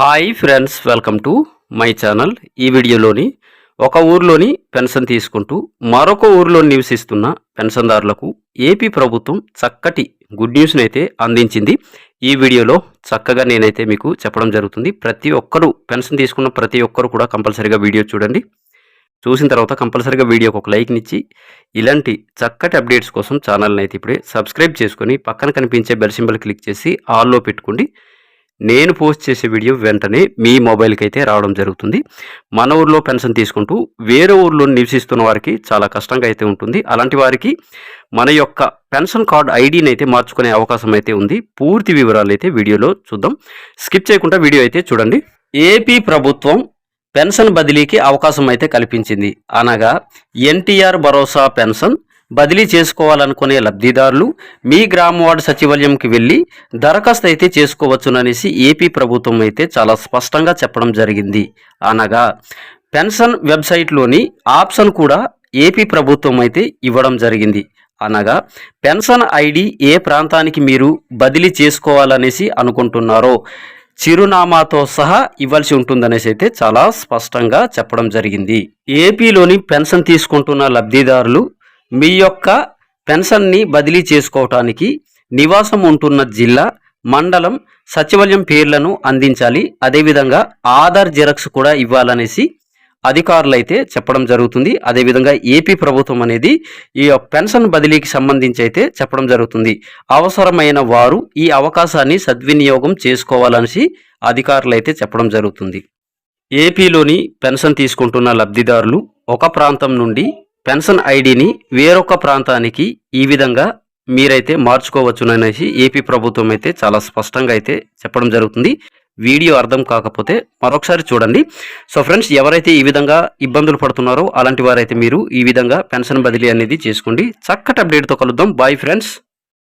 Hi friends welcome to my channel. ఈ వీడియోలోని ఒక ఊర్లోని పెన్షన్ తీసుకుంటూ మరొక ఊరిలో నివసిస్తున్న పెన్షన్దారులకు ఏపీ ప్రభుత్వం చక్కటి గుడ్ న్యూస్ని అయితే అందించింది. ఈ వీడియోలో చక్కగా నేనైతే మీకు చెప్పడం జరుగుతుంది. ప్రతి ఒక్కరూ పెన్షన్ తీసుకున్న ప్రతి ఒక్కరు కూడా కంపల్సరీగా వీడియో చూడండి. చూసిన తర్వాత కంపల్సరీగా వీడియోకి ఒక లైక్నిచ్చి ఇలాంటి చక్కటి అప్డేట్స్ కోసం ఛానల్ని అయితే ఇప్పుడే సబ్స్క్రైబ్ చేసుకొని పక్కన కనిపించే బెల్ సింబల్ క్లిక్ చేసి ఆల్లో పెట్టుకోండి. నేను పోస్ట్ చేసే వీడియో వెంటనే మీ మొబైల్కి అయితే రావడం జరుగుతుంది. మన ఊర్లో పెన్షన్ తీసుకుంటూ వేరే ఊర్లో నివసిస్తున్న వారికి చాలా కష్టంగా అయితే ఉంటుంది. అలాంటి వారికి మన యొక్క పెన్షన్ కార్డ్ ఐడిని అయితే మార్చుకునే అవకాశం అయితే ఉంది. పూర్తి వివరాలు అయితే వీడియోలో చూద్దాం. స్కిప్ చేయకుండా వీడియో అయితే చూడండి. ఏపీ ప్రభుత్వం పెన్షన్ బదిలీకి అవకాశం అయితే కల్పించింది. అనగా ఎన్టీఆర్ భరోసా పెన్షన్ బదిలీ చేసుకోవాలనుకునే లబ్ధిదారులు మీ గ్రామ వార్డు సచివాలయంకి వెళ్ళి దరఖాస్తు అయితే చేసుకోవచ్చుననేసి ఏపీ ప్రభుత్వం అయితే చాలా స్పష్టంగా చెప్పడం జరిగింది. అనగా పెన్షన్ వెబ్సైట్లోని ఆప్షన్ కూడా ఏపీ ప్రభుత్వం అయితే ఇవ్వడం జరిగింది. అనగా పెన్షన్ ఐడి ఏ ప్రాంతానికి మీరు బదిలీ చేసుకోవాలనేసి అనుకుంటున్నారో చిరునామాతో సహా ఇవ్వాల్సి ఉంటుందనేసి అయితే చాలా స్పష్టంగా చెప్పడం జరిగింది. ఏపీలోని పెన్షన్ తీసుకుంటున్న లబ్ధిదారులు మీ యొక్క పెన్షన్ని బదిలీ చేసుకోవటానికి నివాసం ఉంటున్న జిల్లా మండలం సచివాలయం పేర్లను అందించాలి. అదేవిధంగా ఆధార్ జిరాక్స్ కూడా ఇవ్వాలనేసి అధికారులు అయితే చెప్పడం జరుగుతుంది. అదేవిధంగా ఏపీ ప్రభుత్వం అనేది ఈ పెన్షన్ బదిలీకి సంబంధించి అయితే చెప్పడం జరుగుతుంది. అవసరమైన వారు ఈ అవకాశాన్ని సద్వినియోగం చేసుకోవాలనేసి అధికారులు అయితే చెప్పడం జరుగుతుంది. ఏపీలోని పెన్షన్ తీసుకుంటున్న లబ్ధిదారులు ఒక ప్రాంతం నుండి పెన్షన్ ఐడిని వేరొక ప్రాంతానికి ఈ విధంగా మీరైతే మార్చుకోవచ్చుననేసి ఏపీ ప్రభుత్వం అయితే చాలా స్పష్టంగా అయితే చెప్పడం జరుగుతుంది. వీడియో అర్థం కాకపోతే మరొకసారి చూడండి. సో ఫ్రెండ్స్ ఎవరైతే ఈ విధంగా ఇబ్బందులు పడుతున్నారో అలాంటి వారైతే మీరు ఈ విధంగా పెన్షన్ బదిలీ అనేది చేసుకోండి. చక్కటి అప్డేట్తో కలుద్దాం. Bye friends